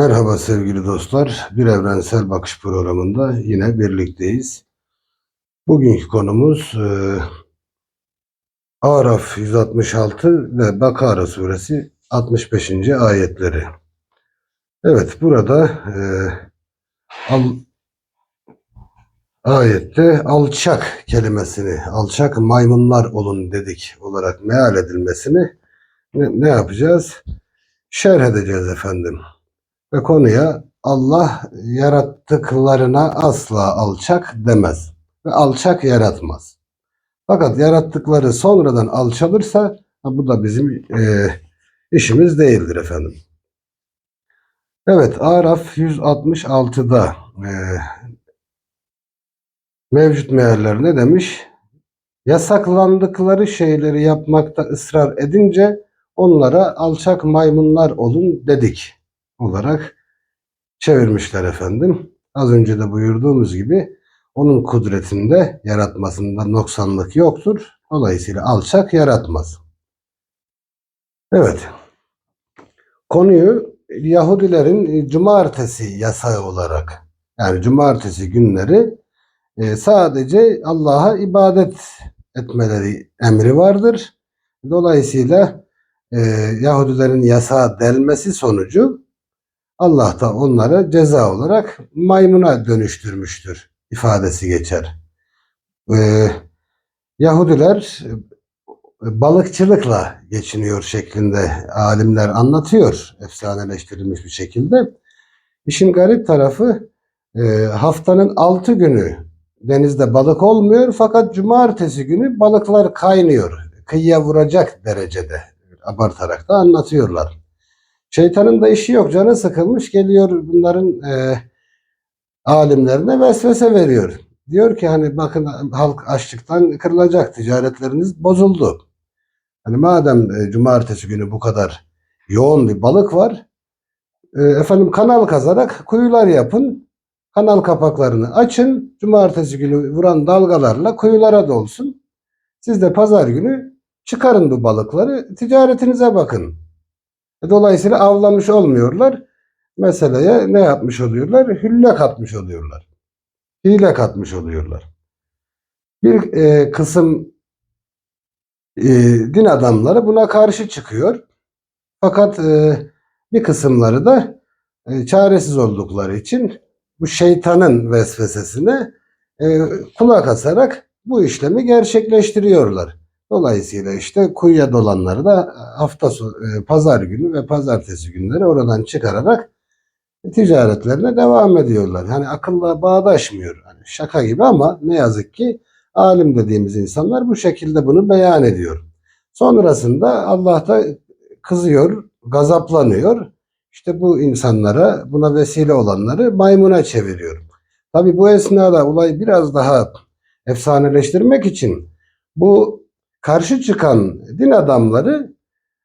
Merhaba sevgili dostlar. Bir Evrensel Bakış programında yine birlikteyiz. Bugünkü konumuz e, Araf 166 ve Bakara suresi 65. ayetleri. Evet burada e, al, ayette alçak kelimesini, alçak maymunlar olun dedik olarak meal edilmesini ne, ne yapacağız? Şerh edeceğiz efendim. Ve konuya Allah yarattıklarına asla alçak demez. Ve alçak yaratmaz. Fakat yarattıkları sonradan alçalırsa bu da bizim e, işimiz değildir efendim. Evet Araf 166'da e, mevcut mealler ne demiş? Yasaklandıkları şeyleri yapmakta ısrar edince onlara alçak maymunlar olun dedik olarak çevirmişler efendim. Az önce de buyurduğumuz gibi onun kudretinde yaratmasında noksanlık yoktur. Dolayısıyla alçak yaratmaz. Evet. Konuyu Yahudilerin cumartesi yasağı olarak yani cumartesi günleri e, sadece Allah'a ibadet etmeleri emri vardır. Dolayısıyla e, Yahudilerin yasağı delmesi sonucu Allah da onları ceza olarak maymuna dönüştürmüştür ifadesi geçer. Ee, Yahudiler e, balıkçılıkla geçiniyor şeklinde alimler anlatıyor efsaneleştirilmiş bir şekilde. İşin garip tarafı e, haftanın altı günü denizde balık olmuyor fakat cumartesi günü balıklar kaynıyor. Kıyıya vuracak derecede abartarak da anlatıyorlar. Şeytanın da işi yok. Canı sıkılmış geliyor bunların e, alimlerine vesvese veriyor. Diyor ki hani bakın halk açlıktan kırılacak. Ticaretleriniz bozuldu. Hani madem e, cumartesi günü bu kadar yoğun bir balık var. E, efendim kanal kazarak kuyular yapın. Kanal kapaklarını açın. Cumartesi günü vuran dalgalarla kuyulara dolsun. Siz de pazar günü çıkarın bu balıkları. Ticaretinize bakın. Dolayısıyla avlamış olmuyorlar. Meseleye ne yapmış oluyorlar? Hülle katmış oluyorlar. Hile katmış oluyorlar. Bir e, kısım e, din adamları buna karşı çıkıyor. Fakat e, bir kısımları da e, çaresiz oldukları için bu şeytanın vesvesesine e, kulak asarak bu işlemi gerçekleştiriyorlar. Dolayısıyla işte kuyuya dolanları da hafta sonu, e, pazar günü ve pazartesi günleri oradan çıkararak ticaretlerine devam ediyorlar. Hani akılla bağdaşmıyor. Hani şaka gibi ama ne yazık ki alim dediğimiz insanlar bu şekilde bunu beyan ediyor. Sonrasında Allah da kızıyor, gazaplanıyor. İşte bu insanlara, buna vesile olanları maymuna çeviriyor. Tabi bu esnada olay biraz daha efsaneleştirmek için bu karşı çıkan din adamları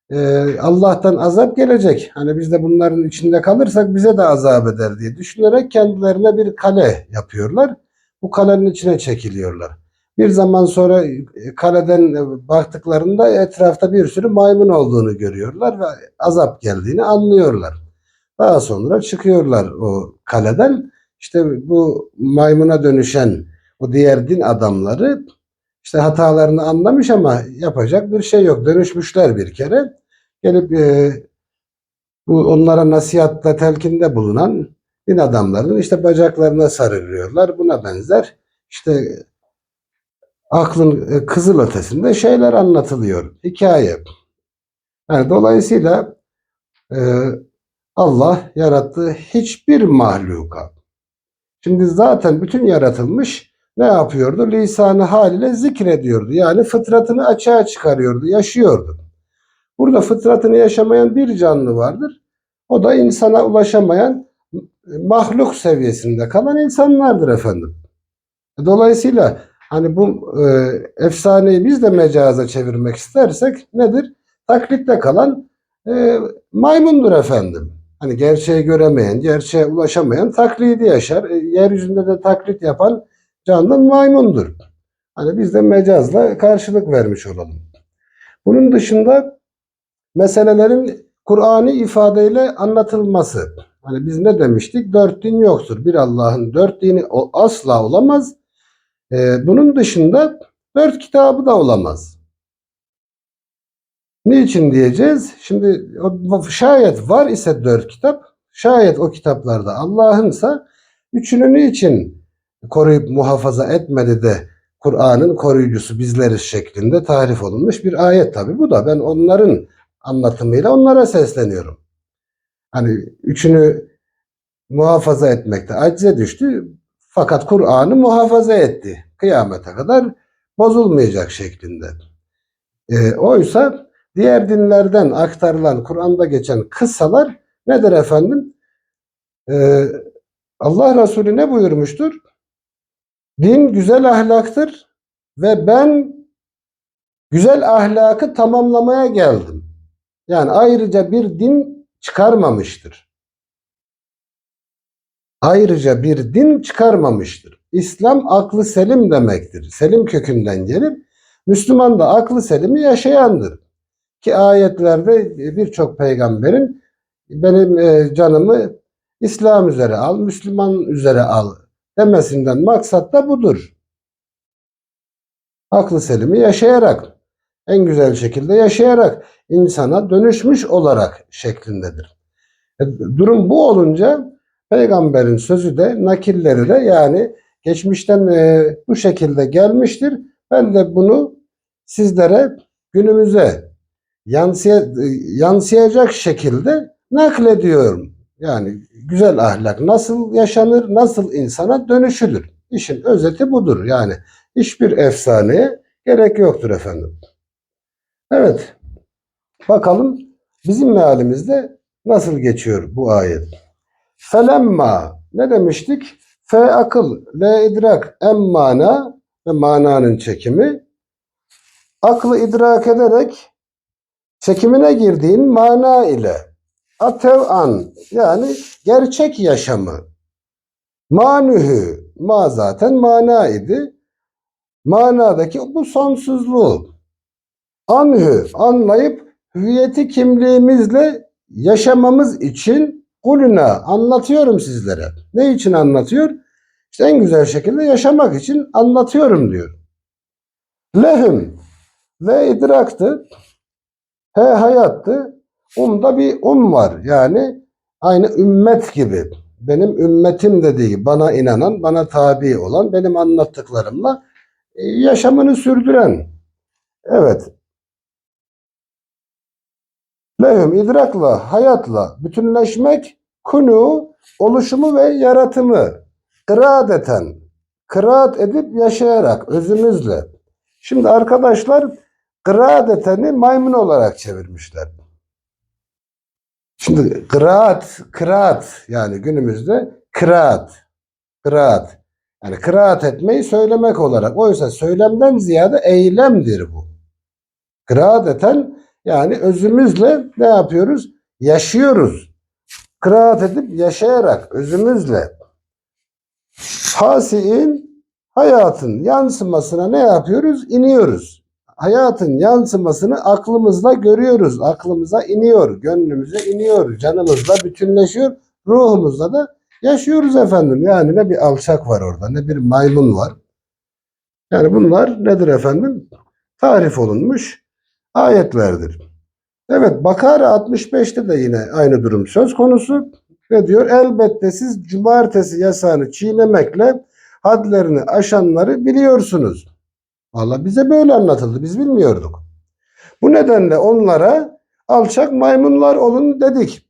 e, Allah'tan azap gelecek. Hani biz de bunların içinde kalırsak bize de azap eder diye düşünerek kendilerine bir kale yapıyorlar. Bu kalenin içine çekiliyorlar. Bir zaman sonra e, kaleden baktıklarında etrafta bir sürü maymun olduğunu görüyorlar ve azap geldiğini anlıyorlar. Daha sonra çıkıyorlar o kaleden. İşte bu maymuna dönüşen o diğer din adamları işte hatalarını anlamış ama yapacak bir şey yok. Dönüşmüşler bir kere. Gelip e, bu onlara nasihatle telkinde bulunan din adamlarının işte bacaklarına sarılıyorlar. Buna benzer işte aklın e, kızıl ötesinde şeyler anlatılıyor. Hikaye. Yani dolayısıyla e, Allah yarattığı hiçbir mahluka. Şimdi zaten bütün yaratılmış ne yapıyordu? Lisanı haliyle zikrediyordu. Yani fıtratını açığa çıkarıyordu, yaşıyordu. Burada fıtratını yaşamayan bir canlı vardır. O da insana ulaşamayan mahluk seviyesinde kalan insanlardır efendim. Dolayısıyla hani bu e, efsaneyi biz de mecaza çevirmek istersek nedir? Taklitte kalan e, maymundur efendim. Hani gerçeği göremeyen, gerçeğe ulaşamayan taklidi yaşar. E, yeryüzünde de taklit yapan canlı maymundur. Hani biz de mecazla karşılık vermiş olalım. Bunun dışında meselelerin Kur'an'ı ifadeyle anlatılması. Hani biz ne demiştik? Dört din yoktur. Bir Allah'ın dört dini o asla olamaz. Ee, bunun dışında dört kitabı da olamaz. Niçin diyeceğiz? Şimdi şayet var ise dört kitap, şayet o kitaplarda Allah'ınsa üçünü niçin koruyup muhafaza etmedi de Kur'an'ın koruyucusu bizleriz şeklinde tarif olunmuş bir ayet tabi bu da ben onların anlatımıyla onlara sesleniyorum. Hani üçünü muhafaza etmekte acize düştü fakat Kur'an'ı muhafaza etti. Kıyamete kadar bozulmayacak şeklinde. E, oysa diğer dinlerden aktarılan Kur'an'da geçen kıssalar nedir efendim? E, Allah Resulü ne buyurmuştur? Din güzel ahlaktır ve ben güzel ahlakı tamamlamaya geldim. Yani ayrıca bir din çıkarmamıştır. Ayrıca bir din çıkarmamıştır. İslam aklı selim demektir. Selim kökünden gelir. Müslüman da aklı selimi yaşayandır. Ki ayetlerde birçok peygamberin benim e, canımı İslam üzere al, Müslüman üzere al demesinden maksat da budur. Aklı selimi yaşayarak, en güzel şekilde yaşayarak, insana dönüşmüş olarak şeklindedir. E, durum bu olunca peygamberin sözü de nakilleri de yani geçmişten e, bu şekilde gelmiştir. Ben de bunu sizlere günümüze yansıya, e, yansıyacak şekilde naklediyorum. Yani güzel ahlak nasıl yaşanır, nasıl insana dönüşülür. İşin özeti budur. Yani hiçbir efsaneye gerek yoktur efendim. Evet. Bakalım bizim mealimizde nasıl geçiyor bu ayet. Felemma ne demiştik? Fe akıl, le idrak, em mana ve mananın çekimi. Aklı idrak ederek çekimine girdiğin mana ile atev an yani gerçek yaşamı manühü ma zaten mana idi. Manadaki bu sonsuzluğu anhü anlayıp hüviyeti kimliğimizle yaşamamız için kuluna anlatıyorum sizlere. Ne için anlatıyor? İşte en güzel şekilde yaşamak için anlatıyorum diyor. Lehüm ve idraktı. He hayattı. Umda bir um var. Yani aynı ümmet gibi. Benim ümmetim dediği bana inanan, bana tabi olan, benim anlattıklarımla e, yaşamını sürdüren. Evet. Lehum idrakla, hayatla bütünleşmek, kunu, oluşumu ve yaratımı, kıraat eten, kıraat edip yaşayarak, özümüzle. Şimdi arkadaşlar kıraat eteni maymun olarak çevirmişler. Şimdi kıraat, kıraat yani günümüzde kıraat, kıraat. Yani kıraat etmeyi söylemek olarak. Oysa söylemden ziyade eylemdir bu. Kıraat eten yani özümüzle ne yapıyoruz? Yaşıyoruz. Kıraat edip yaşayarak özümüzle. Hasiin hayatın yansımasına ne yapıyoruz? İniyoruz hayatın yansımasını aklımızla görüyoruz. Aklımıza iniyor, gönlümüze iniyor, canımızla bütünleşiyor, ruhumuzla da yaşıyoruz efendim. Yani ne bir alçak var orada, ne bir maymun var. Yani bunlar nedir efendim? Tarif olunmuş ayetlerdir. Evet Bakara 65'te de yine aynı durum söz konusu. Ve diyor elbette siz cumartesi yasağını çiğnemekle hadlerini aşanları biliyorsunuz. Valla bize böyle anlatıldı. Biz bilmiyorduk. Bu nedenle onlara alçak maymunlar olun dedik.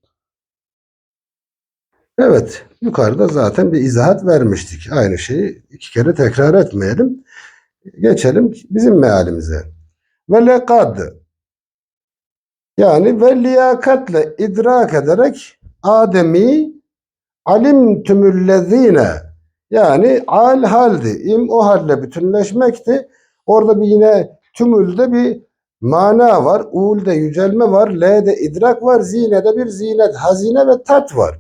Evet, yukarıda zaten bir izahat vermiştik. Aynı şeyi iki kere tekrar etmeyelim. Geçelim bizim mealimize. Ve lekad yani ve liyakatle idrak ederek Adem'i alim tümüllezine yani al haldi, im o halle bütünleşmekti. Orada bir yine tümülde bir mana var. U'lde yücelme var. L'de idrak var. Zine'de bir zinet, hazine ve tat var.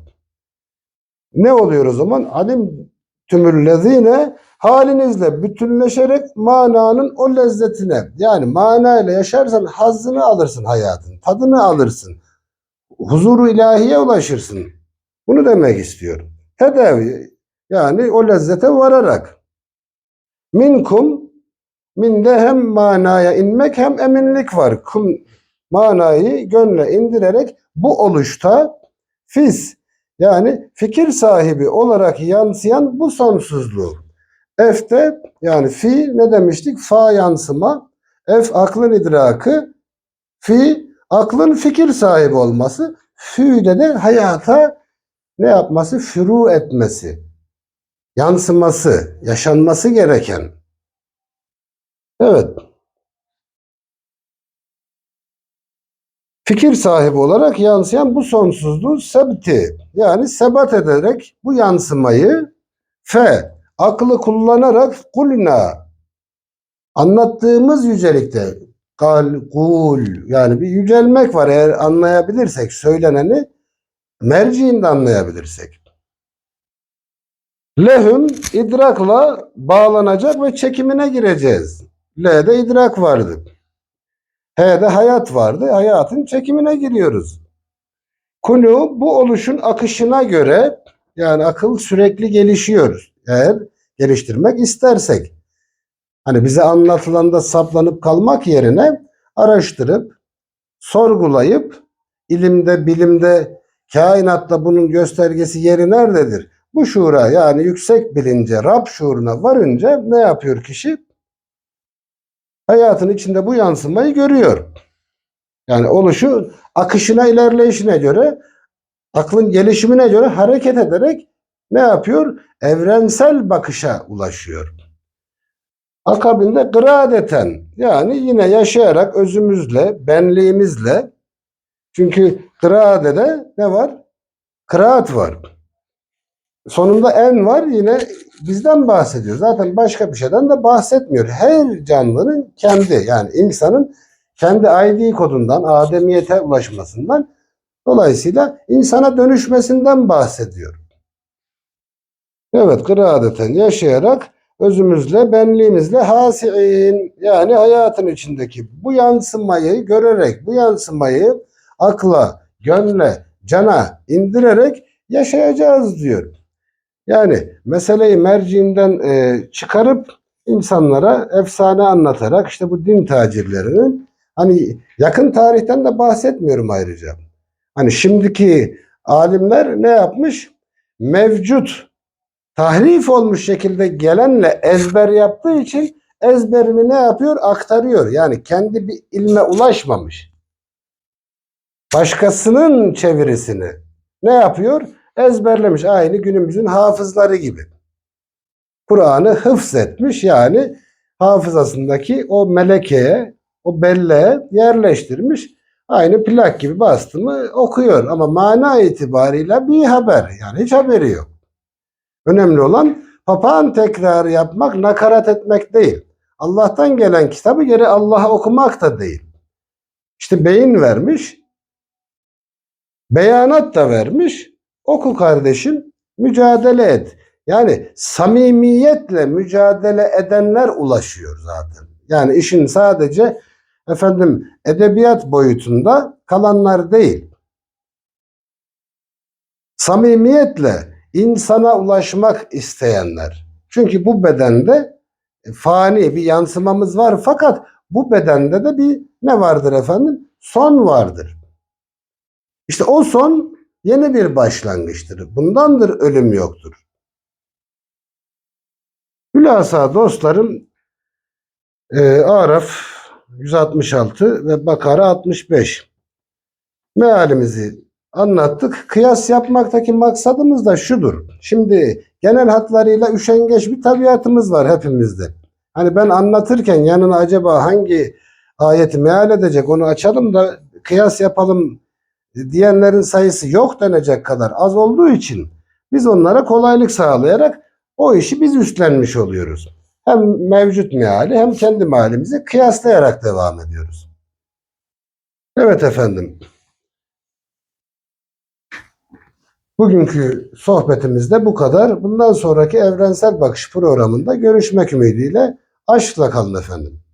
Ne oluyor o zaman? Alim tümüllezine halinizle bütünleşerek mananın o lezzetine yani manayla yaşarsan hazzını alırsın hayatın. Tadını alırsın. Huzuru ilahiye ulaşırsın. Bunu demek istiyorum. Tedavi yani o lezzete vararak. Minkum minde hem manaya inmek hem eminlik var. Kum manayı gönle indirerek bu oluşta fiz yani fikir sahibi olarak yansıyan bu sonsuzluğu. F'te yani fi ne demiştik? Fa yansıma. F aklın idrakı. Fi aklın fikir sahibi olması. Fü'de de hayata ne yapması? Furu etmesi. Yansıması, yaşanması gereken. Evet. Fikir sahibi olarak yansıyan bu sonsuzluğu sebti yani sebat ederek bu yansımayı fe aklı kullanarak kulna anlattığımız yücelikte gal, kul yani bir yücelmek var eğer anlayabilirsek söyleneni merciinde anlayabilirsek. Lehum idrakla bağlanacak ve çekimine gireceğiz. L'de idrak vardı. H'de hayat vardı. Hayatın çekimine giriyoruz. Kunu bu oluşun akışına göre yani akıl sürekli gelişiyor. Eğer geliştirmek istersek. Hani bize anlatılanda saplanıp kalmak yerine araştırıp, sorgulayıp, ilimde, bilimde, kainatta bunun göstergesi yeri nerededir? Bu şuura yani yüksek bilince, Rab şuuruna varınca ne yapıyor kişi? Hayatın içinde bu yansımayı görüyor. Yani oluşu akışına, ilerleyişine göre, aklın gelişimine göre hareket ederek ne yapıyor? Evrensel bakışa ulaşıyor. Akabinde gradeten yani yine yaşayarak özümüzle, benliğimizle çünkü gradede ne var? Kıraat var. Sonunda en var yine bizden bahsediyor. Zaten başka bir şeyden de bahsetmiyor. Her canlının kendi yani insanın kendi ID kodundan ademiyete ulaşmasından dolayısıyla insana dönüşmesinden bahsediyor. Evet kıraadeten yaşayarak özümüzle, benliğimizle hasiin yani hayatın içindeki bu yansımayı görerek, bu yansımayı akla, gönle, cana indirerek yaşayacağız diyor. Yani meseleyi merciinden e, çıkarıp insanlara efsane anlatarak işte bu din tacirlerinin hani yakın tarihten de bahsetmiyorum ayrıca. Hani şimdiki alimler ne yapmış? Mevcut tahrif olmuş şekilde gelenle ezber yaptığı için ezberini ne yapıyor? Aktarıyor. Yani kendi bir ilme ulaşmamış. Başkasının çevirisini ne yapıyor? Ezberlemiş. Aynı günümüzün hafızları gibi. Kur'an'ı hıfz etmiş yani hafızasındaki o melekeye, o belleğe yerleştirmiş. Aynı plak gibi bastı mı okuyor ama mana itibarıyla bir haber. Yani hiç haberi yok. Önemli olan papağan tekrarı yapmak, nakarat etmek değil. Allah'tan gelen kitabı geri Allah'a okumak da değil. İşte beyin vermiş, beyanat da vermiş. Oku kardeşim, mücadele et. Yani samimiyetle mücadele edenler ulaşıyor zaten. Yani işin sadece efendim edebiyat boyutunda kalanlar değil. Samimiyetle insana ulaşmak isteyenler. Çünkü bu bedende fani bir yansımamız var fakat bu bedende de bir ne vardır efendim? Son vardır. İşte o son yeni bir başlangıçtır. Bundandır ölüm yoktur. Hülasa dostlarım e, Araf 166 ve Bakara 65 mealimizi anlattık. Kıyas yapmaktaki maksadımız da şudur. Şimdi genel hatlarıyla üşengeç bir tabiatımız var hepimizde. Hani ben anlatırken yanına acaba hangi ayeti meal edecek onu açalım da kıyas yapalım diyenlerin sayısı yok denecek kadar az olduğu için biz onlara kolaylık sağlayarak o işi biz üstlenmiş oluyoruz. Hem mevcut meali hem kendi mealimizi kıyaslayarak devam ediyoruz. Evet efendim. Bugünkü sohbetimiz de bu kadar. Bundan sonraki Evrensel Bakış programında görüşmek ümidiyle aşkla kalın efendim.